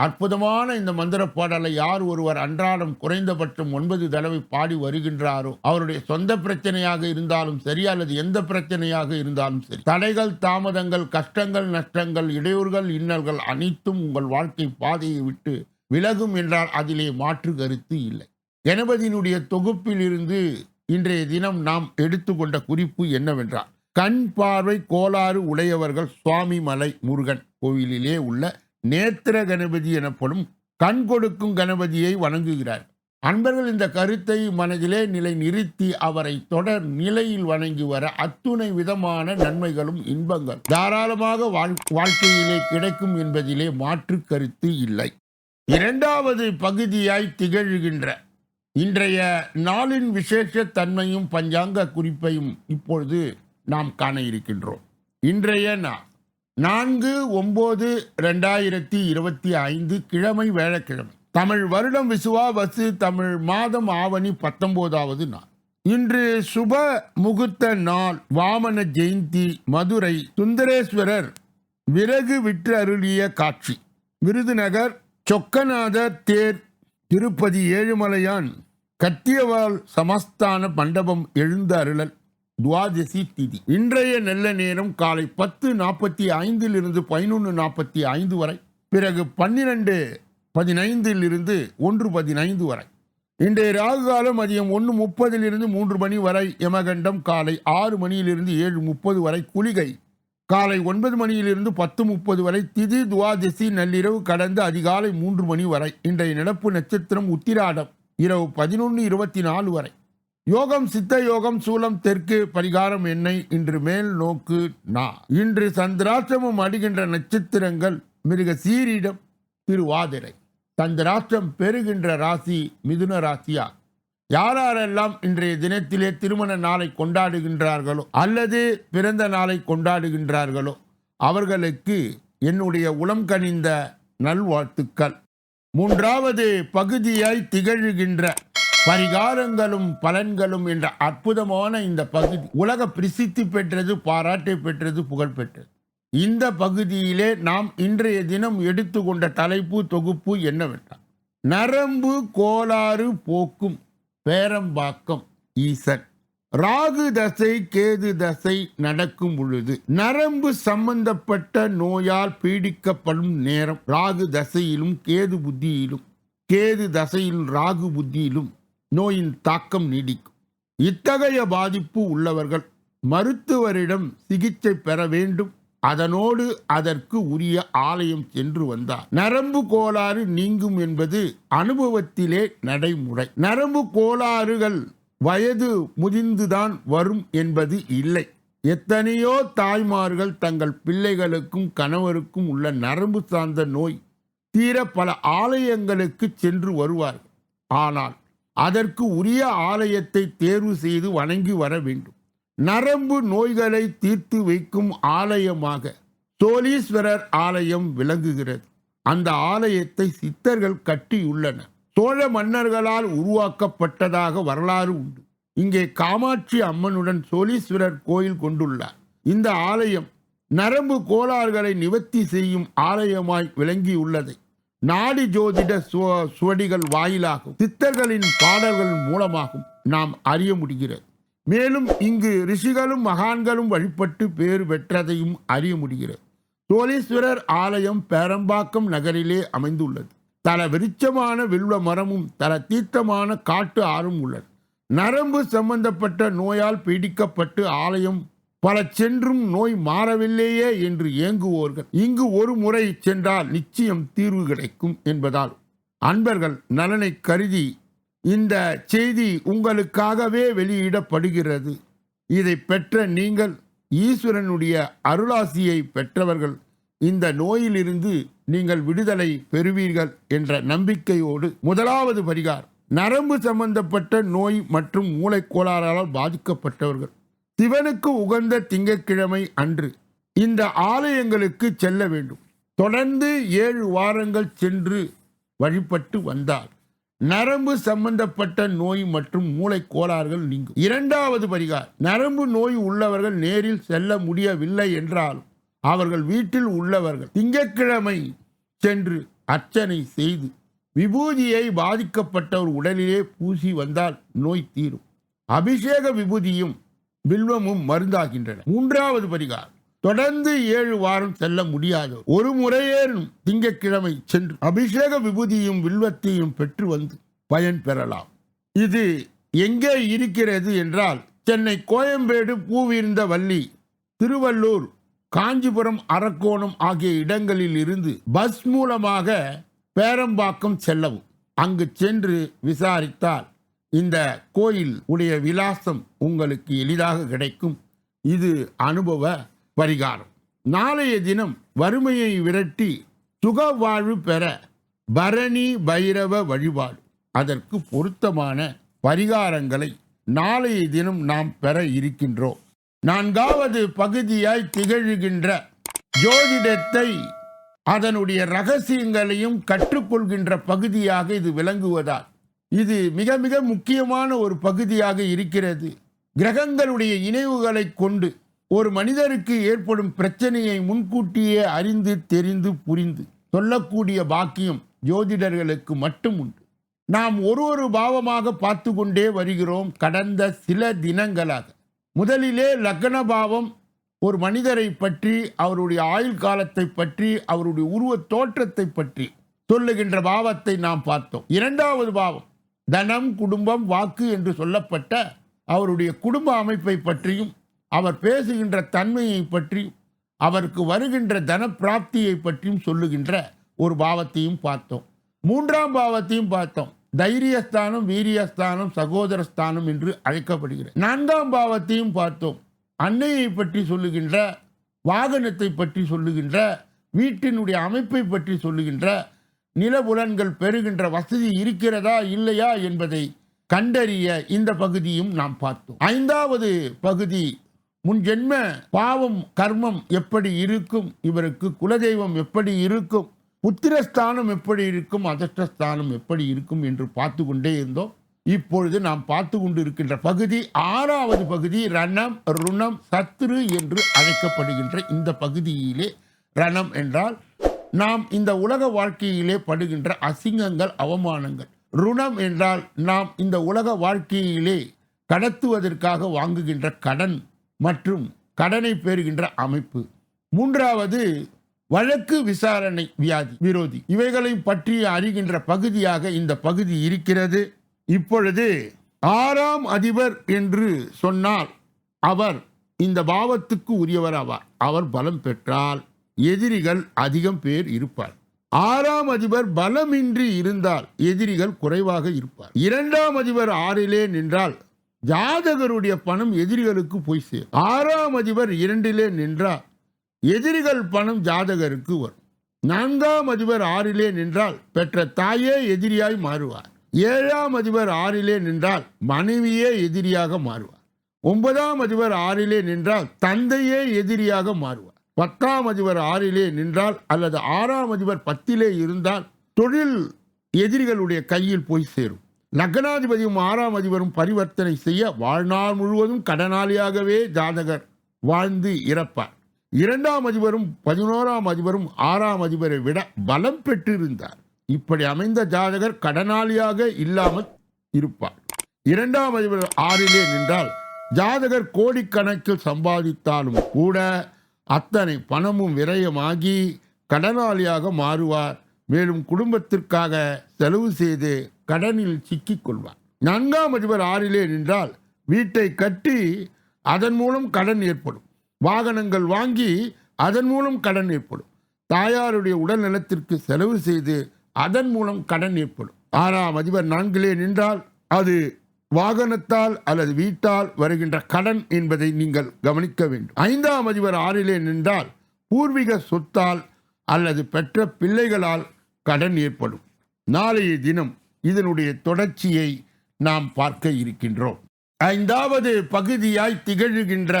அற்புதமான இந்த மந்திர பாடலை யார் ஒருவர் அன்றாடம் குறைந்தபட்சம் ஒன்பது தடவை பாடி வருகின்றாரோ அவருடைய சொந்த பிரச்சனையாக இருந்தாலும் சரி அல்லது எந்த பிரச்சனையாக இருந்தாலும் சரி தடைகள் தாமதங்கள் கஷ்டங்கள் நஷ்டங்கள் இடையூறுகள் இன்னல்கள் அனைத்தும் உங்கள் வாழ்க்கை பாதையை விட்டு விலகும் என்றால் அதிலே மாற்று கருத்து இல்லை. கணபதியினுடைய தொகுப்பில் இருந்து இன்றைய தினம் நாம் எடுத்துக்கொண்ட குறிப்பு என்னவென்றால் கண் பார்வை கோளாறு உடையவர்கள் சுவாமிமலை முருகன் கோவிலிலே உள்ள நேத்திர கணபதி எனப்படும் கண் கொடுக்கும் கணபதியை வணங்குகிறார். அன்பர்கள் இந்த கருத்தை மனதிலே நிலை நிறுத்தி அவரை தொடர் நிலையில் வணங்கி வர அத்துணை விதமான நன்மைகளும் இன்பங்கள் தாராளமாக வாழ்- வாழ்க்கையிலே கிடைக்கும் என்பதிலே மாற்று கருத்து இல்லை. இரண்டாவது பகுதியாய் திகழ்கின்ற இன்றைய நாளின் விசேஷ தன்மையும் பஞ்சாங்க குறிப்பையும் இப்பொழுது நாம் காண இருக்கின்றோம். இன்றைய நாள் நான்கு ஒம்பது ரெண்டாயிரத்தி இருபத்தி ஐந்து கிழமை வேளக்கிழமை தமிழ் வருடம் விசுவாவசு தமிழ் மாதம் ஆவணி பத்தொன்பதாவது நாள். இன்று சுப முகூர்த்த நாள் வாமன ஜெயந்தி மதுரை சுந்தரேஸ்வரர் விறகு விற்று அருளிய காட்சி. விருதுநகர் சொக்கநாதர் தேர் திருப்பதி ஏழுமலையான் கத்தியவாள் சமஸ்தான மண்டபம் எழுந்த அருளல் துவாதசி திதி. இன்றைய நல்ல நேரம் காலை பத்து நாற்பத்தி ஐந்திலிருந்து பதினொன்று நாற்பத்தி ஐந்து வரை பிறகு பன்னிரெண்டு பதினைந்திலிருந்து ஒன்று பதினைந்து வரை. இன்றைய ராகு காலம் மதியம் ஒன்று முப்பதிலிருந்து மூன்று மணி வரை யமகண்டம் காலை ஆறு மணியிலிருந்து ஏழு முப்பது வரை குளிகை. காலை ஒன்பது மணியிலிருந்து பத்து முப்பது வரை திதி துவாதசி நள்ளிரவு கடந்து அதிகாலை மூன்று மணி வரை. இன்றைய நடப்பு நட்சத்திரம் உத்திராடம் இரவு பதினொன்று இருபத்தி நாலு வரை. யோகம் சித்த யோகம் சூலம் தெற்கு பரிகாரம் என்னை இன்று மேல் நோக்கு நா. இன்று சந்திராஷ்டமம் அடிகின்ற நட்சத்திரங்கள் மிருக சீரிடம் திருவாதிரை. சந்திராஷ்டம் பெறுகின்ற ராசி மிதுன ராசியா. யாரெல்லாம் இன்றைய தினத்திலே திருமண நாளை கொண்டாடுகின்றார்களோ அல்லது பிறந்த நாளை கொண்டாடுகின்றார்களோ அவர்களுக்கு என்னுடைய உளம் கனிந்த நல்வாழ்த்துக்கள். மூன்றாவது பகுதியாய் திகழ்கின்ற பரிகாரங்களும் பலன்களும் என்ற அற்புதமான இந்த பகுதி. உலக பிரசித்தி பெற்றது பாராட்டை பெற்றது புகழ் பெற்றது. இந்த பகுதியிலே நாம் இன்றைய தினம் எடுத்துக்கொண்ட தலைப்பு தொகுப்பு என்னவென்றால் நரம்பு கோளாறு போக்கும் பேரம்பாக்கம் ஈசன். ராகு தசை கேது தசை நடக்கும் பொழுது நரம்பு சம்பந்தப்பட்ட நோயால் பீடிக்கப்படும் நேரம். ராகு தசையிலும் கேது புத்தியிலும் கேது தசையிலும் ராகு புத்தியிலும் நோயின் தாக்கம் நீடிக்கும். இத்தகைய பாதிப்பு உள்ளவர்கள் மருத்துவரிடம் சிகிச்சை பெற வேண்டும். அதனோடு அதற்கு உரிய ஆலயம் சென்று வந்தார். நரம்பு கோளாறு நீங்கும் என்பது அனுபவத்திலே நடைமுறை. நரம்பு கோளாறுகள் வயது முதிர்ந்துதான் வரும் என்பது இல்லை. எத்தனையோ தாய்மார்கள் தங்கள் பிள்ளைகளுக்கும் கணவருக்கும் உள்ள நரம்பு சார்ந்த நோய் தீர பல ஆலயங்களுக்கு சென்று வருவார்கள். ஆனால் அதற்கு உரிய ஆலயத்தை தேர்வு செய்து வணங்கி வர வேண்டும். நரம்பு நோய்களை தீர்த்து வைக்கும் ஆலயமாக சோழீஸ்வரர் ஆலயம் விளங்குகிறது. அந்த ஆலயத்தை சித்தர்கள் கட்டியுள்ளனர். சோழ மன்னர்களால் உருவாக்கப்பட்டதாக வரலாறு உண்டு. இங்கே காமாட்சி அம்மனுடன் சோழீஸ்வரர் கோயில் கொண்டுள்ளார். இந்த ஆலயம் நரம்பு கோளாறுகளை நிவர்த்தி செய்யும் ஆலயமாய் விளங்கியுள்ளதை. நாடி ஜோதிட சுவ- சுவடிகள் வாயிலாகும். சித்தர்களின் பாடல்கள் மூலமாகும் நாம் அறிய முடிகிறது. மேலும் இங்கு ரிஷிகளும் மகான்களும் வழிபட்டு பேறு பெற்றதையும் அறிய முடிகிறது. சோழீஸ்வரர் ஆலயம் பேரம்பாக்கம் நகரிலே அமைந்துள்ளது. தல விருட்சமான வில்வ மரமும் தல தீர்த்தமான காட்டு ஆறும் உள்ளது நரம்பு சம்பந்தப்பட்ட நோயால் பீடிக்கப்பட்டு ஆலயம் பல சென்றும் நோய் மாறவில்லையே என்று ஏங்குவோர்கள். இங்கு ஒரு முறை சென்றால் நிச்சயம் தீர்வு கிடைக்கும் என்பதால். அன்பர்கள் நலனை கருதி இந்த செய்தி உங்களுக்காகவே வெளியிடப்படுகிறது. இதை பெற்ற நீங்கள் ஈஸ்வரனுடைய அருளாசியை பெற்றவர்கள். இந்த நோயிலிருந்து நீங்கள் விடுதலை பெறுவீர்கள் என்ற நம்பிக்கையோடு. முதலாவது பரிகார் நரம்பு சம்பந்தப்பட்ட நோய் மற்றும் மூளைக்கோளாறால் பாதிக்கப்பட்டவர்கள். சிவனுக்கு உகந்த திங்கட்கிழமை அன்று இந்த ஆலயங்களுக்கு செல்ல வேண்டும். தொடர்ந்து ஏழு வாரங்கள் சென்று வழிபட்டு வந்தார் நரம்பு சம்பந்தப்பட்ட நோய் மற்றும் மூளை கோளாறுகள் நீங்கும். இரண்டாவது பரிகார் நரம்பு நோய் உள்ளவர்கள் நேரில் செல்ல முடியவில்லை என்றாலும் அவர்கள் வீட்டில் உள்ளவர்கள் திங்கட்கிழமை சென்று அர்ச்சனை செய்து விபூதியை பாதிக்கப்பட்டவர் உடலிலே பூசி வந்தால் நோய் தீரும். அபிஷேக விபூதியும் வில்வமும் மருந்தாகின்றன. மூன்றாவது பரிகாரம். தொடர்ந்து ஏழு வாரம் செல்ல முடியாது. ஒரு முறையேனும் திங்கட்கிழமை சென்று அபிஷேக விபூதியும் வில்வத்தையும் பெற்று வந்து பயன் பெறலாம். இது எங்கே இருக்கிறது என்றால் சென்னை கோயம்பேடு பூவிருந்த வள்ளி திருவள்ளூர் காஞ்சிபுரம் அரக்கோணம் ஆகிய இடங்களில் இருந்து பஸ் மூலமாக பேரம்பாக்கம் செல்லவும். அங்கு சென்று விசாரித்தால் இந்த கோயில் உடைய விலாசம் உங்களுக்கு எளிதாக கிடைக்கும். இது அனுபவ பரிகாரம். நாளைய தினம் வறுமையை விரட்டி சுக வாழ்வு பெற பரணி பைரவ வழிபாடு. அதற்கு பொருத்தமான பரிகாரங்களை நாளைய தினம் நாம் பெற இருக்கின்றோம். நான்காவது பகுதியாய் திகழ்கின்ற ஜோதிடத்தை அதனுடைய ரகசியங்களையும் கற்றுக்கொள்கின்ற பகுதியாக இது விளங்குவதால் இது மிக மிக முக்கியமான ஒரு பகுதியாக இருக்கிறது. கிரகங்களுடைய இணைவுகளை கொண்டு ஒரு மனிதருக்கு ஏற்படும் பிரச்சனையை முன்கூட்டியே அறிந்து தெரிந்து புரிந்து சொல்லக்கூடிய பாக்கியம் ஜோதிடர்களுக்கு மட்டும் உண்டு. நாம் ஒரு ஒரு பாவமாக பார்த்து கொண்டே வருகிறோம் கடந்த சில தினங்களாக. முதலிலே லக்ன பாவம் ஒரு மனிதரை பற்றி அவருடைய ஆயுள் காலத்தை பற்றி அவருடைய உருவ தோற்றத்தை பற்றி சொல்லுகின்ற பாவத்தை நாம் பார்த்தோம். இரண்டாவது பாவம் தனம் குடும்பம் வாக்கு என்று சொல்லப்பட்ட அவருடைய குடும்ப அமைப்பை பற்றியும் அவர் பேசுகின்ற தன்மையை பற்றியும் அவருக்கு வருகின்ற தன பிராப்தியை பற்றியும் சொல்லுகின்ற ஒரு பாவத்தையும் பார்த்தோம். மூன்றாம் பாவத்தையும் பார்த்தோம். தைரியஸ்தானம் வீரியஸ்தானம் சகோதரஸ்தானம் என்று அழைக்கப்படுகிறது. நான்காம் பாவத்தையும் பார்த்தோம். அன்னையை பற்றி சொல்லுகின்ற வாகனத்தை பற்றி சொல்லுகின்ற வீட்டினுடைய அமைப்பை பற்றி சொல்லுகின்ற நிலபுலன்கள் பெறுகின்ற வசதி இருக்கிறதா இல்லையா என்பதை கண்டறிய இந்த பகுதியும் நாம் பார்த்தோம். ஐந்தாவது பகுதி முன் ஜென்ம பாவம் கர்மம் எப்படி இருக்கும்? இவருக்கு குலதெய்வம் எப்படி இருக்கும்? புத்திரஸ்தானம் எப்படி இருக்கும்? அதிர்ஷ்டஸ்தானம் எப்படி இருக்கும்? என்று பார்த்து கொண்டே இருந்தோம். இப்பொழுது நாம் பார்த்து கொண்டு இருக்கின்ற பகுதி ஆறாவது பகுதி ரணம் ருணம் சத்ரு என்று அழைக்கப்படுகின்ற இந்த பகுதியிலே ரணம் என்றால் நாம் இந்த உலக வாழ்க்கையிலே படுகின்ற அசிங்கங்கள் அவமானங்கள். ருணம் என்றால் நாம் இந்த உலக வாழ்க்கையிலே கடத்துவதற்காக வாங்குகின்ற கடன் மற்றும் கடனை பெறுகின்ற அமைப்பு. மூன்றாவது வழக்கு விசாரணை வியாதி விரோதி. இவைகளை பற்றி அறிகின்ற பகுதியாக இந்த பகுதி இருக்கிறது. இப்பொழுது ஆறாம் அதிபர் என்று சொன்னால் அவர் இந்த பாவத்துக்கு உரியவர் ஆவார் அவர் பலம் பெற்றால் எதிரிகள் அதிகம் பேர் இருப்பார். ஆறாம் அதிபர் பலமின்றி இருந்தால் எதிரிகள் குறைவாக இருப்பார். இரண்டாம் அதிபர் ஆறிலே நின்றால் ஜாதகருடைய பணம் எதிரிகளுக்கு போய் சேரும். ஆறாம் அதிபர் இரண்டிலே நின்றால் எதிரிகள் பணம் ஜாதகருக்கு வரும். நான்காம் அதிபர் ஆறிலே நின்றால் பெற்ற தாயே எதிரியாய் மாறுவார். ஏழாம் அதிபர் ஆறிலே நின்றால் மனைவியே எதிரியாக மாறுவார். ஒன்பதாம் அதிபர் ஆறிலே நின்றால் தந்தையே எதிரியாக மாறுவார். பத்தாம் அதிபர் ஆறிலே நின்றால் அல்லது ஆறாம் அதிபர் பத்திலே இருந்தால் தொழில் எதிரிகளுடைய கையில் போய் சேரும். நகனாதிபதியும் ஆறாம் அதிபரும் பரிவர்த்தனை செய்ய வாழ்நாள் முழுவதும் கடனாளியாகவே ஜாதகர் வாழ்ந்து இறப்பார். இரண்டாம் அதிபரும் பதினோராம் அதிபரும் ஆறாம் அதிபரை விட பலம் பெற்றிருந்தார். இப்படி அமைந்த ஜாதகர் கடனாளியாக இல்லாமல் இருப்பார். இரண்டாம் அதிபர் ஆறிலே நின்றால் ஜாதகர் கோடிக்கணக்கில் சம்பாதித்தாலும் கூட அத்தனை பணமும் விரயமாகி கடனாளியாக மாறுவார். மேலும் குடும்பத்திற்காக செலவு செய்து கடனில் சிக்கிக் கொள்வார். நான்காம் அதிபர் ஆறிலே நின்றால் வீட்டை கட்டி அதன் மூலம் கடன் ஏற்படும். வாகனங்கள் வாங்கி அதன் மூலம் கடன் ஏற்படும். தாயாருடைய உடல் நலத்திற்கு செலவு செய்து அதன் மூலம் கடன் ஏற்படும். ஆறாம் அதிபர் நான்கிலே நின்றால் அது வாகனத்தால் அல்லது வீட்டால் வருகின்ற கடன் என்பதை நீங்கள் கவனிக்க வேண்டும். ஐந்தாம் அதிபர் ஆறிலே நின்றால் பூர்வீக சொத்தால் அல்லது பெற்ற பிள்ளைகளால் கடன் ஏற்படும். நாளைய தினம் இதனுடைய தொடர்ச்சியை நாம் பார்க்க இருக்கின்றோம். ஐந்தாவது பகுதியாய் திகழ்கின்ற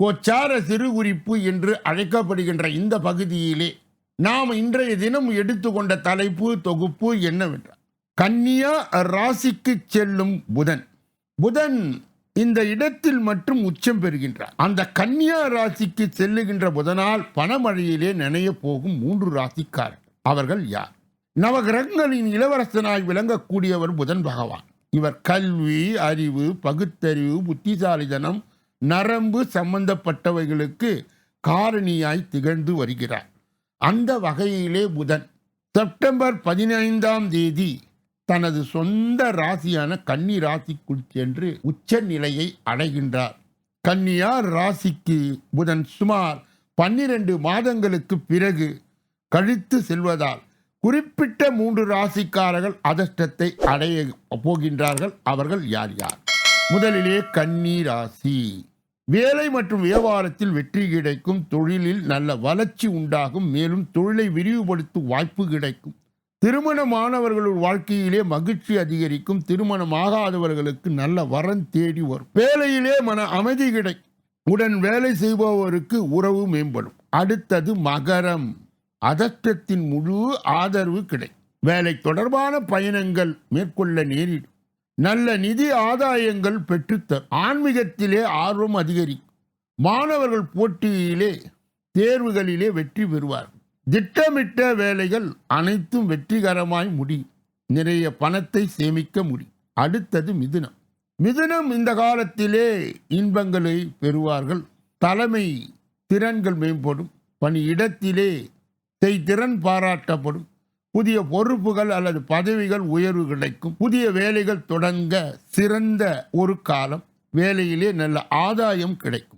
கோச்சார சிறு குறிப்பு என்று அழைக்கப்படுகின்ற இந்த பகுதியிலே நாம் இன்றைய தினம் எடுத்துக்கொண்ட தலைப்பு தொகுப்பு என்னவென்றால் கன்னியா ராசிக்கு செல்லும் புதன். புதன் இந்த இடத்தில் மட்டும் உச்சம் பெறுகின்றார். அந்த கன்னியா ராசிக்கு செல்லுகின்ற புதனால் பணமழையிலே நினைய போகும் மூன்று ராசிக்காரர். அவர்கள் யார்? நவகிரகங்களின் இளவரசனாய் விளங்கக்கூடியவர் புதன் பகவான். இவர் கல்வி அறிவு பகுத்தறிவு புத்திசாலிதனம் நரம்பு சம்பந்தப்பட்டவைகளுக்கு காரணியாய் திகழ்ந்து வருகிறார். அந்த வகையிலே புதன். செப்டம்பர் பதினைந்தாம் தேதி தனது சொந்த ராசியான கன்னி ராசிக்குள் சென்று உச்ச நிலையை அடைகின்றார். கன்னியார் ராசிக்கு புதன் சுமார் பன்னிரண்டு மாதங்களுக்கு பிறகு கழித்து செல்வதால் குறிப்பிட்ட மூன்று ராசிக்காரர்கள் அதிர்ஷ்டத்தை அடைய போகின்றார்கள். அவர்கள் யார் யார்? முதலிலே கன்னி ராசி. வேலை மற்றும் வியாபாரத்தில் வெற்றி கிடைக்கும். தொழிலில் நல்ல வளர்ச்சி உண்டாகும். மேலும் தொழிலை விரிவுபடுத்தும் வாய்ப்பு கிடைக்கும். திருமணமானவர்களுடைய வாழ்க்கையிலே மகிழ்ச்சி அதிகரிக்கும். திருமணமாகாதவர்களுக்கு நல்ல வரன் தேடி வரும். வேலையிலே மன அமைதி கிடைக்கும் உடன் வேலை செய்பவருக்கு உறவு மேம்படும். அடுத்தது மகரம். அதஷ்டத்தின் முழு ஆதரவு கிடைக்கும் வேலை தொடர்பான பயணங்கள் மேற்கொள்ள நேரிடும். நல்ல நிதி ஆதாயங்கள் பெற்றுத்தர் ஆன்மீகத்திலே ஆர்வம் அதிகரிக்கும். மாணவர்கள் போட்டியிலே தேர்வுகளிலே வெற்றி பெறுவார்கள். திட்டமிட்ட வேலைகள் அனைத்தும் வெற்றிகரமாய் முடியும் நிறைய பணத்தை சேமிக்க முடியும் அடுத்தது மிதுனம். மிதுனம் இந்த காலத்திலே இன்பங்களை பெறுவார்கள். தலைமை திறன்கள் மேம்படும். பணியிடத்திலே செய்திறன் பாராட்டப்படும். புதிய பொறுப்புகள் அல்லது பதவிகள் உயர்வு கிடைக்கும். புதிய வேலைகள் தொடங்க சிறந்த ஒரு காலம். வேலையிலே நல்ல ஆதாயம் கிடைக்கும்.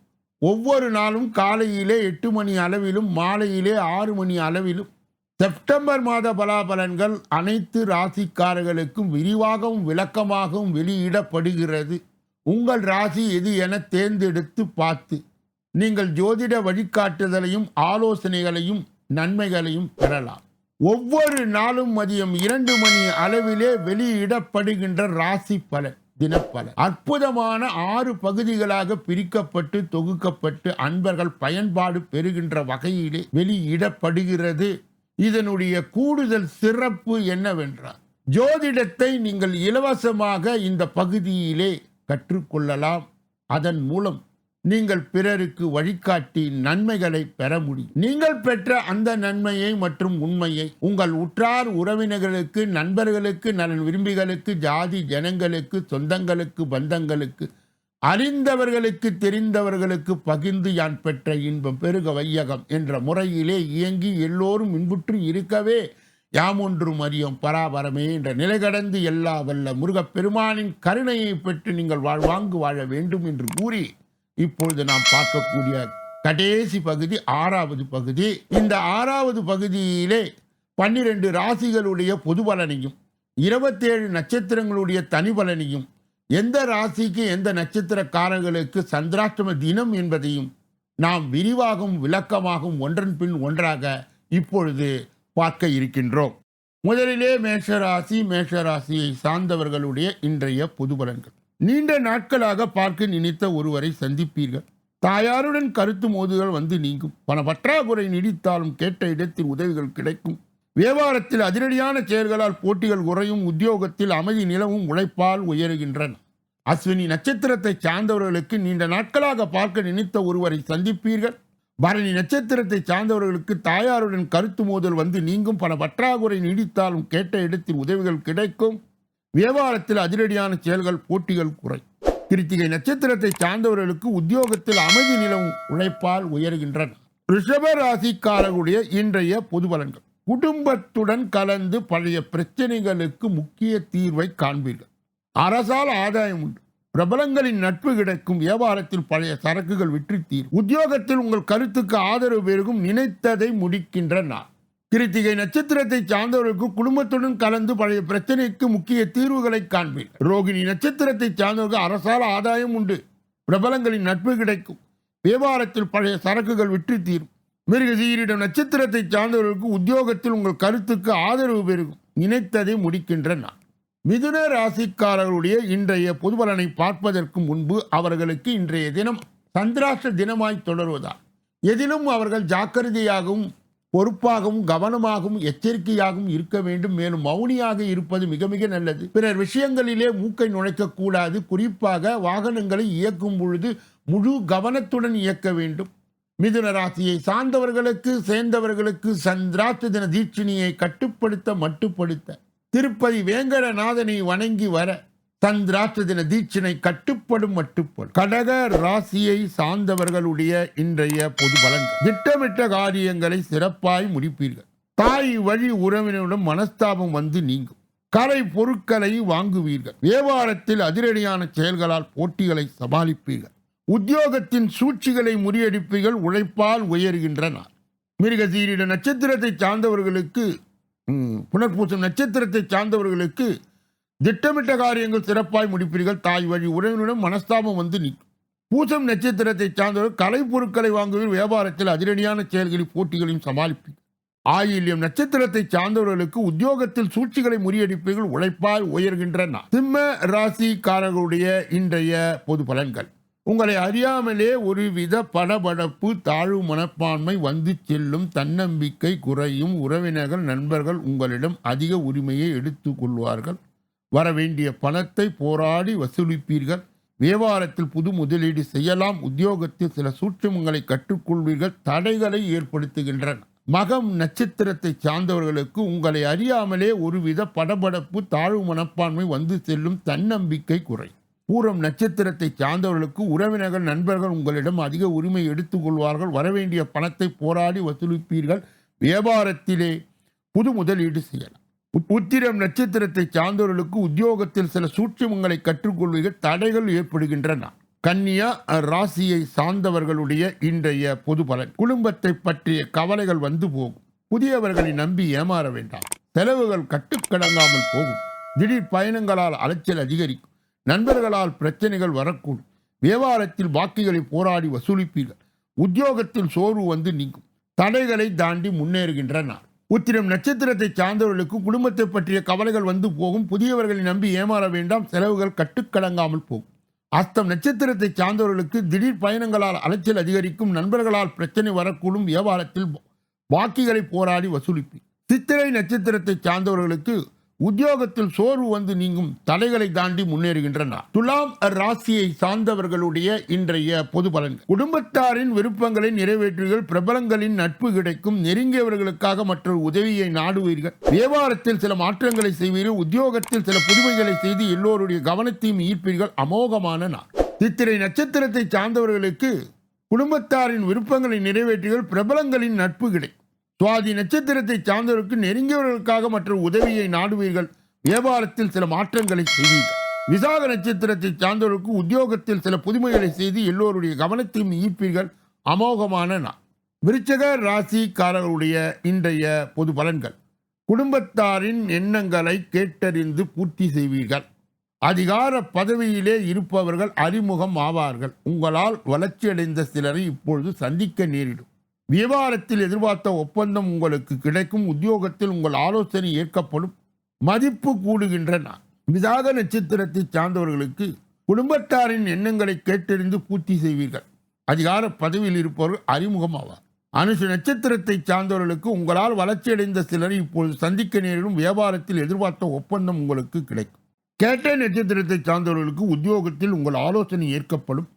ஒவ்வொரு நாளும் காலையிலே எட்டு மணி அளவிலும் மாலையிலே ஆறு மணி அளவிலும். செப்டம்பர் மாத பலாபலன்கள் அனைத்து ராசிக்காரர்களுக்கும் விரிவாகவும் விளக்கமாகவும் வெளியிடப்படுகிறது. உங்கள் ராசி எது என தேர்ந்தெடுத்து பார்த்து நீங்கள் ஜோதிட வழிகாட்டுதலையும் ஆலோசனைகளையும் நன்மைகளையும் பெறலாம். ஒவ்வொரு நாளும் மதியம் இரண்டு மணி அளவிலே வெளியிடப்படுகின்ற ராசி பலன். தினப்பலன். அற்புதமான ஆறு பகுதிகளாக பிரிக்கப்பட்டு தொகுக்கப்பட்டு அன்பர்கள் பயன்பாடு பெறுகின்ற வகையிலே வெளியிடப்படுகிறது. இதனுடைய கூடுதல் சிறப்பு என்னவென்றால் ஜோதிடத்தை நீங்கள் இலவசமாக இந்த பகுதியிலே கற்றுக்கொள்ளலாம். அதன் மூலம் நீங்கள் பிறருக்கு வழிகாட்டி நன்மைகளை பெற முடியும். நீங்கள் பெற்ற அந்த நன்மையை மற்றும் உண்மையை உங்கள் உற்றார் உறவினர்களுக்கு நண்பர்களுக்கு நலன் விரும்பிகளுக்கு ஜாதி ஜனங்களுக்கு சொந்தங்களுக்கு பந்தங்களுக்கு அறிந்தவர்களுக்கு தெரிந்தவர்களுக்கு பகிர்ந்து யான் பெற்ற இன்பம் பெருக வையகம் என்ற முறையிலே இயங்கி எல்லோரும் இன்புற்று இருக்கவே யாம் ஒன்றும் அறியும் பராபரமே என்ற நிலை கடந்து எல்லா வல்ல முருகப் பெருமானின் கருணையை பெற்று நீங்கள் வாழ்வாங்கு வாழ வேண்டும் என்று கூறி இப்பொழுது நாம் பார்க்கக்கூடிய கடைசி பகுதி ஆறாவது பகுதி. இந்த ஆறாவது பகுதியிலே பன்னிரெண்டு ராசிகளுடைய பொது பலனையும் இருபத்தேழு நட்சத்திரங்களுடைய தனி பலனையும் எந்த ராசிக்கு எந்த நட்சத்திரக்காரர்களுக்கு சந்திராஷ்டம தினம் என்பதையும் நாம் விரிவாகவும் விளக்கமாகவும் ஒன்றன் பின் ஒன்றாக இப்பொழுது பார்க்க இருக்கின்றோம். முதலிலே மேஷராசி மேஷராசியை சார்ந்தவர்களுடைய இன்றைய பொது பலன்கள். நீண்ட நாட்களாக பார்க்க நினைத்த ஒருவரை சந்திப்பீர்கள். தாயாருடன் கருத்து மோதுதல் வந்து நீங்கும். பண பற்றாக்குறை நீடித்தாலும் கேட்ட இடத்தில் உதவிகள் கிடைக்கும். வியாபாரத்தில் அதிரடியான செயல்களால் போட்டிகள் குறையும். உத்தியோகத்தில் அமைதி நிலவும் உழைப்பால் உயருகின்றன. அஸ்வினி நட்சத்திரத்தை சார்ந்தவர்களுக்கு நீண்ட நாட்களாக பார்க்க நினைத்த ஒருவரை சந்திப்பீர்கள். பரணி நட்சத்திரத்தை சார்ந்தவர்களுக்கு தாயாருடன் கருத்து மோதல் வந்து நீங்கும். பல பற்றாக்குறை நீடித்தாலும் கேட்ட இடத்தில் உதவிகள் கிடைக்கும். வியாபாரத்தில் அதிரடியான செயல்கள் போட்டிகள் குறை. கிருத்திகை நட்சத்திரத்தை சார்ந்தவர்களுக்கு உத்தியோகத்தில் அமைதி நிலவும் உழைப்பால் உயர்கின்றன. ரிஷப ராசிக்காரர்களுடைய இன்றைய பொது பலன்கள். குடும்பத்துடன் கலந்து பழைய பிரச்சனைகளுக்கு முக்கிய தீர்வை காண்பீர்கள். அரசால் ஆதாயம் உண்டு. பிரபலங்களின் நட்பு கிடைக்கும். வியாபாரத்தில் பழைய சரக்குகள் விற்று தீர் உத்தியோகத்தில் உங்கள் கருத்துக்கு ஆதரவு பெருகும். நினைத்ததை முடிக்கின்ற நாள். கிருத்திகை நட்சத்திரத்தை சார்ந்தவர்களுக்கு குடும்பத்துடன் கலந்து பழைய பிரச்சனைக்கு முக்கிய தீர்வுகளை காண்பேன் ரோகிணி நட்சத்திரத்தை சார்ந்தவர்கள் அரசால் ஆதாயம் உண்டு. பிரபலங்களின் நட்பு கிடைக்கும். வியாபாரத்தில் பழைய சரக்குகள் விற்று தீரும். மிருகசீரிடம் நட்சத்திரத்தை சார்ந்தவர்களுக்கு உத்தியோகத்தில் உங்கள் கருத்துக்கு ஆதரவு பெருகும். நினைத்ததை முடிக்கின்ற நான் மிதுன ராசிக்காரர்களுடைய இன்றைய பொதுபலனை பார்ப்பதற்கு முன்பு அவர்களுக்கு இன்றைய தினம் சந்திராஷ்ட தினமாய் தொடர்வதால். எதிலும் அவர்கள் ஜாக்கிரதையாகவும் பொறுப்பாகவும் கவனமாகவும் எச்சரிக்கையாகவும் இருக்க வேண்டும். மேலும் மௌனியாக இருப்பது மிக மிக நல்லது. பிறர் விஷயங்களிலே மூக்கை நுழைக்க கூடாது. குறிப்பாக வாகனங்களை இயக்கும் பொழுது முழு கவனத்துடன் இயக்க வேண்டும். மிதுன ராசியை சார்ந்தவர்களுக்கு சேர்ந்தவர்களுக்கு சந்திராத்து தின தீட்சிணியை கட்டுப்படுத்த மட்டுப்படுத்த. திருப்பதி வேங்கடநாதனை வணங்கி வர சந்திராஷ்ட தின தீட்சினை கட்டுப்படும் மட்டுப்படும் கடக ராசியை சார்ந்தவர்களுடைய இன்றைய பொது பலன்கள். திட்டமிட்ட காரியங்களை சிறப்பாய் முடிப்பீர்கள். தாய் வழி உறவினரிடம் மனஸ்தாபம் வந்து நீங்கும். கலை பொருட்களை வாங்குவீர்கள். வியாபாரத்தில் அதிரடியான செயல்களால் போட்டிகளை சமாளிப்பீர்கள். உத்தியோகத்தின் சூழ்ச்சிகளை முறியடிப்பீர்கள். உழைப்பால் உயர்கின்றனர் மிருகசீரிட நட்சத்திரத்தை சார்ந்தவர்களுக்கு புனர்பூசம் நட்சத்திரத்தை சார்ந்தவர்களுக்கு திட்டமிட்ட காரியங்கள் சிறப்பாய் முடிப்பீர்கள். தாய் வழி உறவினுடன் மனஸ்தாபம் வந்து நிற்கும். பூசம் நட்சத்திரத்தை சார்ந்தவர்கள் கலை பொருட்களை வாங்குவதில் வியாபாரத்தில் அதிரடியான செயல்களில் போட்டிகளையும் சமாளிப்பீர்கள். ஆயில்யம் நட்சத்திரத்தை சார்ந்தவர்களுக்கு உத்தியோகத்தில் சூழ்ச்சிகளை முறியடிப்பீர்கள். உழைப்பால் உயர்கின்றன சிம்ம ராசிக்காரர்களுடைய இன்றைய பொது பலன்கள். உங்களை அறியாமலே ஒருவித படபடப்பு தாழ்வு மனப்பான்மை வந்து செல்லும். தன்னம்பிக்கை குறையும். உறவினர்கள் நண்பர்கள் உங்களிடம் அதிக உரிமையை எடுத்துக்கொள்வார்கள் வர வேண்டிய பணத்தை போராடி வசூலிப்பீர்கள். வியாபாரத்தில் புது முதலீடு செய்யலாம். உத்தியோகத்தில் சில சூட்சமங்களை கற்றுக்கொள்வீர்கள். தடைகளை ஏற்படுத்துகின்றன. மகம் நட்சத்திரத்தை சார்ந்தவர்களுக்கு உங்களை அறியாமலே ஒருவித படபடப்பு தாழ்வு மனப்பான்மை வந்து செல்லும் தன்னம்பிக்கை குறை. பூரம் நட்சத்திரத்தை சார்ந்தவர்களுக்கு உறவினர்கள் நண்பர்கள் உங்களிடம் அதிக உரிமை எடுத்துக்கொள்வார்கள் வரவேண்டிய பணத்தை போராடி வசூலிப்பீர்கள். வியாபாரத்திலே புது முதலீடு செய்யலாம். உத்திரம் நட்சத்திரத்தை சார்ந்தவர்களுக்கு உத்தியோகத்தில் சில சூட்சமங்களை கற்றுக்கொள்வதில் தடைகள் ஏற்படுகின்றன. கன்னியா ராசியை சார்ந்தவர்களுடைய இன்றைய பொது பலன். குடும்பத்தை பற்றிய கவலைகள் வந்து போகும். புதியவர்களை நம்பி ஏமாற வேண்டாம். செலவுகள் கட்டுக்கடங்காமல் போகும். திடீர் பயணங்களால் அலைச்சல் அதிகரிக்கும். நண்பர்களால் பிரச்சனைகள் வரக்கூடும். வியாபாரத்தில் வாக்குகளை போராடி வசூலிப்பீர்கள். உத்தியோகத்தில் சோர்வு வந்து நீங்கும். தடைகளை தாண்டி முன்னேறுகின்ற நாள் உத்திரம் நட்சத்திரத்தை சார்ந்தவர்களுக்கு குடும்பத்தை பற்றிய கவலைகள் வந்து போகும். புதியவர்களை நம்பி ஏமாற வேண்டாம். செலவுகள் கட்டுக்கடங்காமல் போகும். அஸ்தம் நட்சத்திரத்தை சார்ந்தவர்களுக்கு திடீர் பயணங்களால் அலைச்சல் அதிகரிக்கும். நண்பர்களால் பிரச்சனை வரக்கூடும். வியாபாரத்தில் பாக்கிகளை போராடி வசூலிப்பு சித்திரை நட்சத்திரத்தை சார்ந்தவர்களுக்கு உத்தியோகத்தில் சோர்வு வந்து நீங்கும் தடைகளை தாண்டி முன்னேறுகின்றனர் துலாம் ராசியை சார்ந்தவர்களுடைய இன்றைய பொது பலன்கள் குடும்பத்தாரின் விருப்பங்களை நிறைவேற்றுவீர்கள் பிரபலங்களின் நட்பு கிடைக்கும் நெருங்கியவர்களுக்காக மற்றொரு உதவியை நாடுவீர்கள். வியாபாரத்தில் சில மாற்றங்களை செய்வீர்கள் உத்தியோகத்தில் சில புதுமைகளை செய்து எல்லோருடைய கவனத்தையும் ஈர்ப்பீர்கள். அமோகமான நாள். சித்திரை நட்சத்திரத்தை சார்ந்தவர்களுக்கு குடும்பத்தாரின் விருப்பங்களை நிறைவேற்றுகள் பிரபலங்களின் நட்பு கிடைக்கும். சுவாதி நட்சத்திரத்தை சார்ந்தவருக்கு நெருங்கியவர்களுக்காக மற்ற உதவியை நாடுவீர்கள். வியாபாரத்தில் சில மாற்றங்களை செய்வீர்கள். விசாக நட்சத்திரத்தை சார்ந்தவருக்கு உத்தியோகத்தில் சில புதுமைகளை செய்து எல்லோருடைய கவனத்தையும் ஈர்ப்பீர்கள். அமோகமான நான் விருச்சக ராசிக்காரர்களுடைய இன்றைய பொது பலன்கள். குடும்பத்தாரின் எண்ணங்களை கேட்டறிந்து பூர்த்தி செய்வீர்கள். அதிகார பதவியிலே இருப்பவர்கள் அறிமுகம் ஆவார்கள். உங்களால் வளர்ச்சியடைந்த சிலரை இப்பொழுது சந்திக்க நேரிடும். வியாபாரத்தில் எதிர்பார்த்த ஒப்பந்தம் உங்களுக்கு கிடைக்கும் உத்தியோகத்தில் உங்கள் ஆலோசனை ஏற்கப்படும் மதிப்பு கூடுகின்ற நான் விசாக நட்சத்திரத்தை சார்ந்தவர்களுக்கு குடும்பத்தாரின் எண்ணங்களை கேட்டறிந்து பூர்த்தி செய்வீர்கள். அதிகார பதவியில் இருப்பவர்கள் அறிமுகம் ஆவார். அனுஷ நட்சத்திரத்தை சார்ந்தவர்களுக்கு உங்களால் வளர்ச்சியடைந்த சிலரை இப்போது சந்திக்க நேரிடும் வியாபாரத்தில் எதிர்பார்த்த ஒப்பந்தம் உங்களுக்கு கிடைக்கும். கேட்ட நட்சத்திரத்தை சார்ந்தவர்களுக்கு உத்தியோகத்தில் உங்கள் ஆலோசனை ஏற்கப்படும்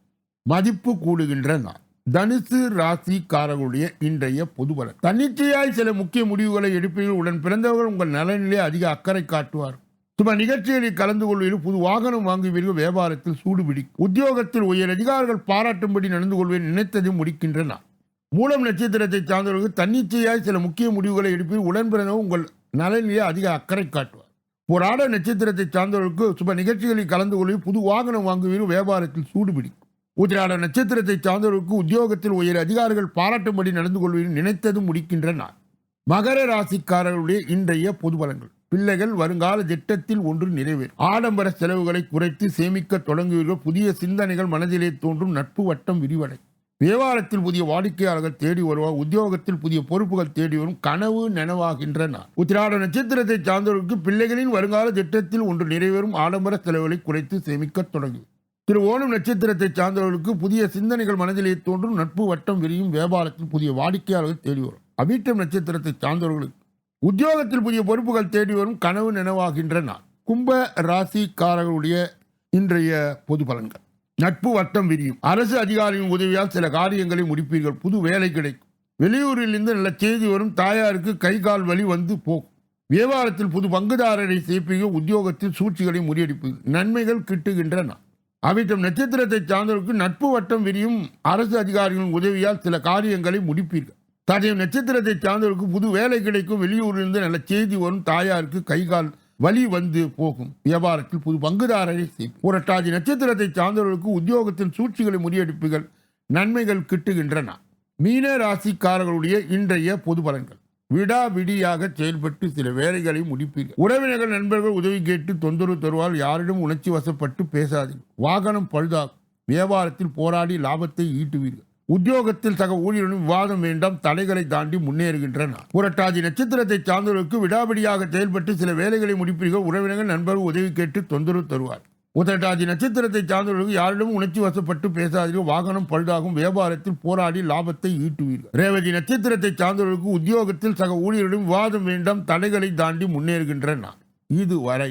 மதிப்பு கூடுகின்ற நாள் தனுசு ராசிக்காரர்களுடைய இன்றைய பொதுபலன். தன்னிச்சையாய் சில முக்கிய முடிவுகளை எடுப்பீர்கள். உடன் பிறந்தவர்கள் உங்கள் நலனிலே அதிக அக்கறை காட்டுவார். சும நிகழ்ச்சிகளில் கலந்து கொள்வீர்கள். புது வாகனம் வாங்குவீர்கள். வியாபாரத்தில் சூடுபிடிக்கும் உத்தியோகத்தில் உயர் அதிகாரிகள் பாராட்டும்படி நடந்து கொள்வேன் நினைத்தது முடிக்கின்றன. மூலம் நட்சத்திரத்தை சார்ந்தவர்கள் தன்னிச்சையாய் சில முக்கிய முடிவுகளை எடுப்பீர் உடன் பிறந்தவர்கள் உங்கள் நலனிலே அதிக அக்கறை காட்டுவார். போராட நட்சத்திரத்தை சார்ந்தவர்களுக்கு சுப நிகழ்ச்சிகளில் கலந்து கொள்வீர்கள். புது வாகனம் வாங்குவீர்கள். வியாபாரத்தில் சூடுபிடிக்கும் உதிராட நட்சத்திரத்தை சார்ந்தவர்களுக்கு உத்தியோகத்தில் உயர் அதிகாரிகள் பாராட்டும்படி நடந்து கொள்வதில் நினைத்தது முடிக்கின்ற நாள். மகர ராசிக்காரர்களுடைய இன்றைய பொது பலன்கள். பிள்ளைகள் வருங்கால திட்டத்தில் ஒன்று நிறைவேறும். ஆடம்பர செலவுகளை குறைத்து சேமிக்க தொடங்குவீர்கள். புதிய சிந்தனைகள் மனதிலே தோன்றும். நட்பு வட்டம் விரிவடை வியாபாரத்தில் புதிய வாடிக்கையாளர்கள் தேடி வருவார். உத்தியோகத்தில் புதிய பொறுப்புகள் தேடி வரும். கனவு நனவாகின்றன உத்திராட நட்சத்திரத்தை சார்ந்தவர்களுக்கு பிள்ளைகளின் வருங்கால திட்டத்தில் ஒன்று நிறைவேறும். ஆடம்பர செலவுகளை குறைத்து சேமிக்க தொடங்கும் திரு ஓணம் நட்சத்திரத்தை சார்ந்தவர்களுக்கு புதிய சிந்தனைகள் மனதிலே தோன்றும் நட்பு வட்டம் விரியும் வியாபாரத்தில் புதிய வாடிக்கையாளர்கள் தேடி வரும். அபீட்டம் நட்சத்திரத்தை சார்ந்தவர்களுக்கு உத்தியோகத்தில் புதிய பொறுப்புகள் தேடி வரும் கனவு நினைவாகின்ற நாள். கும்ப ராசிக்காரர்களுடைய இன்றைய பொது பலன்கள். நட்பு வட்டம் விரியும். அரசு அதிகாரியின் உதவியால் சில காரியங்களை முடிப்பீர்கள். புது வேலை கிடைக்கும். வெளியூரிலிருந்து நல்ல செய்தி வரும். தாயாருக்கு கை கால் வலி வந்து போகும். வியாபாரத்தில் புது பங்குதாரரை சேர்ப்பீங்க உத்தியோகத்தில் சூழ்ச்சிகளை முறியடிப்பீர்கள். நன்மைகள் கிட்டுகின்றன. அவிட்டம் நட்சத்திரத்தை சார்ந்தவருக்கு நட்பு வட்டம் விரியும் அரசு அதிகாரிகளின் உதவியால் சில காரியங்களை முடிப்பீர்கள். தடையும் நட்சத்திரத்தை சார்ந்தவருக்கு புது வேலை கிடைக்கும். வெளியூரிலிருந்து நல்ல செய்தி வரும். தாயாருக்கு கைகால் வலி வந்து போகும். வியாபாரத்தில் புது பங்குதாரரை செய்யும் புரட்டாதி நட்சத்திரத்தை சார்ந்தவர்களுக்கு உத்தியோகத்தின் சூழ்ச்சிகளை முறியடிப்புகள் நன்மைகள் கிட்டுகின்றன. மீன ராசிக்காரர்களுடைய இன்றைய பொது பலன்கள். விடாவிடியாக செயல்பட்டு சில வேலைகளை முடிப்பீர்கள். உறவினர்கள் நண்பர்கள் உதவி கேட்டு தொந்தரவு தருவால் யாரிடம் உணர்ச்சி வசப்பட்டு பேசாதீர்கள் வாகனம் பழுதாகும். வியாபாரத்தில் போராடி லாபத்தை ஈட்டுவீர்கள். உத்தியோகத்தில் சக ஊழியர்களும் விவாதம் வேண்டாம். தடைகளை தாண்டி முன்னேறுகின்றன புரட்டாதி நட்சத்திரத்தை சார்ந்தவர்களுக்கு விடாபிடியாக செயல்பட்டு சில வேலைகளை முடிப்பீர்கள். உறவினர்கள் நண்பர்கள் உதவி கேட்டு தொந்தரவு தருவார். உதட்டாதி நட்சத்திரத்தை சார்ந்தவர்களுக்கு யாரிடமும் உணர்ச்சி வசப்பட்டு பேசாதீர்கள் வாகனம் பழுதாகும் வியாபாரத்தில் போராடி லாபத்தை ஈட்டுவீர்கள். ரேவதி நட்சத்திரத்தை சார்ந்தவர்களுக்கு உத்தியோகத்தில் சக ஊழியரிடம் விவாதம் வேண்டாம் தடைகளை தாண்டி முன்னேறுகின்றன இதுவரை